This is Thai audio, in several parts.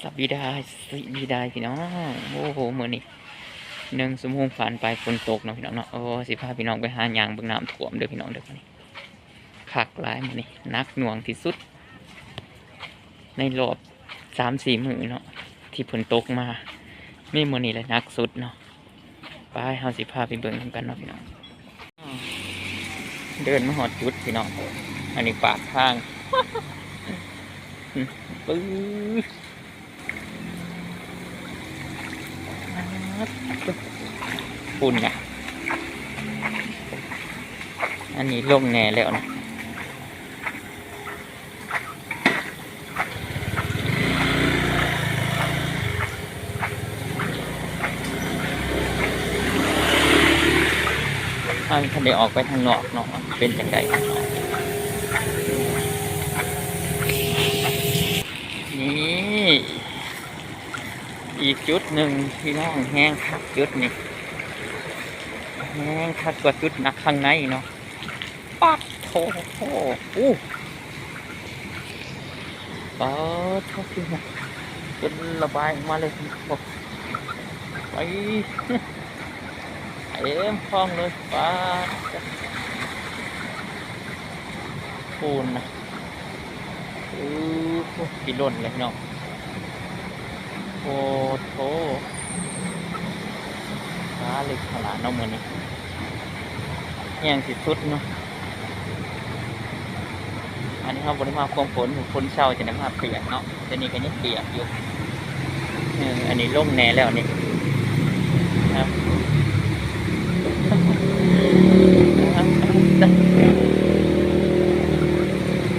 สบีดาสบีดาพี่น้อง โอ้โหเมื่อนี่หนึ่งสมงผ่านไปฝนตกเนาะพี่น้องเนาะโอ้สิพาพี่น้องไปหายางเบิ่งน้ำท่วมเด้อพี่น้องเด้อมื้อนี้คักหลายมือนี่นักหน่วงที่สุด ในรอบสามสี่มือเนาะที่ฝนตกมาไม่มือนี่แหละนักสุดเนาะไปเฮาสิพาไปเบิ่งนำกันเนาะพี่น้องเดินมาหอดจุดพี่น้องอันนี้ปากทางปื้ ปุ่นไงอันนี้ลงแน่แล้วนะทางทะเลออกไปทางนอกเนาะเป็นจังไดนี่ อีกจุดหนึ่งพี่น้องแห้งคักจุดนี่แห้งคักกว่าจุดหนักข้างในเนาะปัดโถโถอู้ปัดโถพี่น้องจนระบายออกมาเลยบอกไปเอ็มคล่องเลยปัดปูนนะอือกี่ล่นเลยพี่น้อง โอ้โหฟ้าเล็กขนาดน้องมือนี้แห้งสิสุดเนาะอันนี้เขาบริมาความฝนฝนเช้าจะได้มาเปียกเนาะแต่นี่ก็ยังเปียกอยู่อออันนี้ล่มแน่แล้วนี่ครับ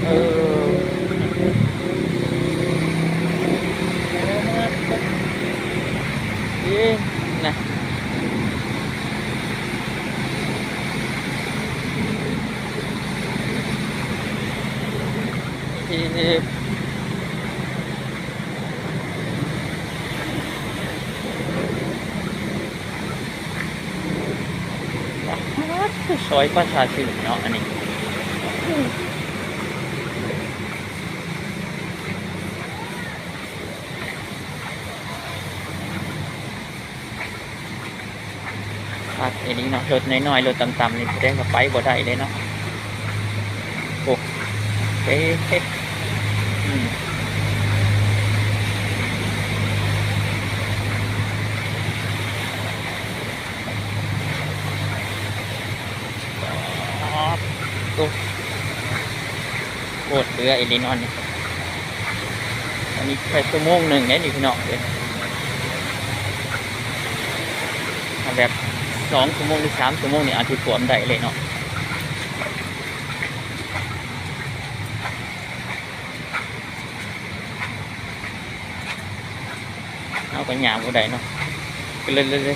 เออ เอ๊ะนะ เอ๊ะซอยประชาชื่นเนาะอันนี้ครับอันนี้เนาะรถน้อยๆรถต่ำๆนี่แสดงว่าไปบ่ได้เลยเนาะโอ้เฮ้เฮ้ โอ้โหดเรือไอ้ลีนอนอันนี้แค่ชั่วโมงหนึ่งเนี่ยนี่พี่น้องเลยแบบสองชั่วโมงหรือสามชั่วโมงนี่อาจจะถ่วมได้เลยเนาะ เอาไปยางบ่ได้เนาะก็เลยเลยเ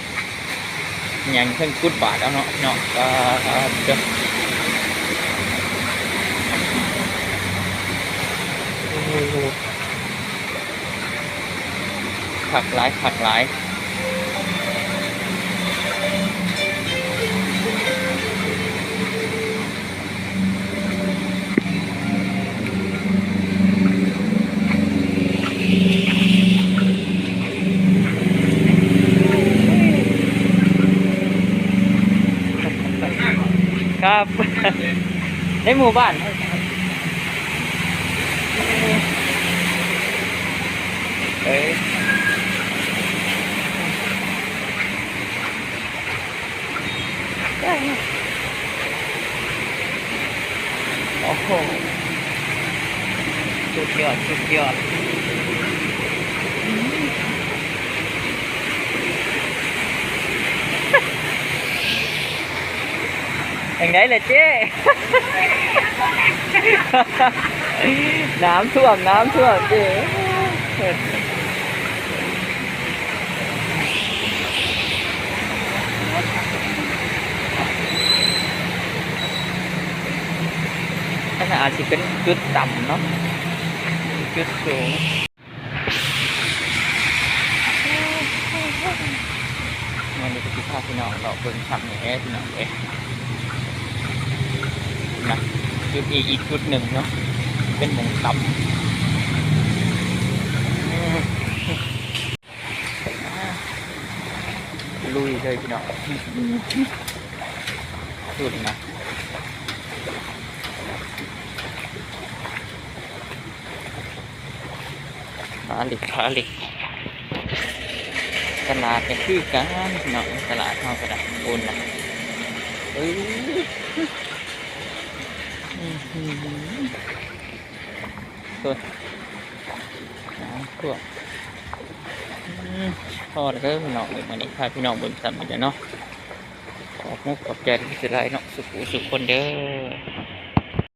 ครับ ในหมู่บ้านเอ้โอ้โหสุดยอดสุดยอด อย่างไรเลยเจ๊น้ำท่วมน้ำท่วมเจ๊ขนาดอาจจะเป็นจุดต่ำเนาะจุดสูงมันจะเป็นภาพพี่น้องเราเบิ่งทำอย่างนี้พี่น้องเอ๊ กันจุดอีกอีกชุดหนึ่งเนาะเป็นหมงตัลุยเลยพี่น้องสุดนะาลิกาลิกตลาดเป็นคือการเนาะตลาดทองกระดันบนนะเอ้ย ตัวน้ำท่วมอืมพอแล้วก็พี่น้องเลยวันนี้พาพี่น้องเบิ่งซ้ำอีกแล้วเนาะขอบมุกขอบใจที่สไลเนาะสุขุสุขคนเด้อ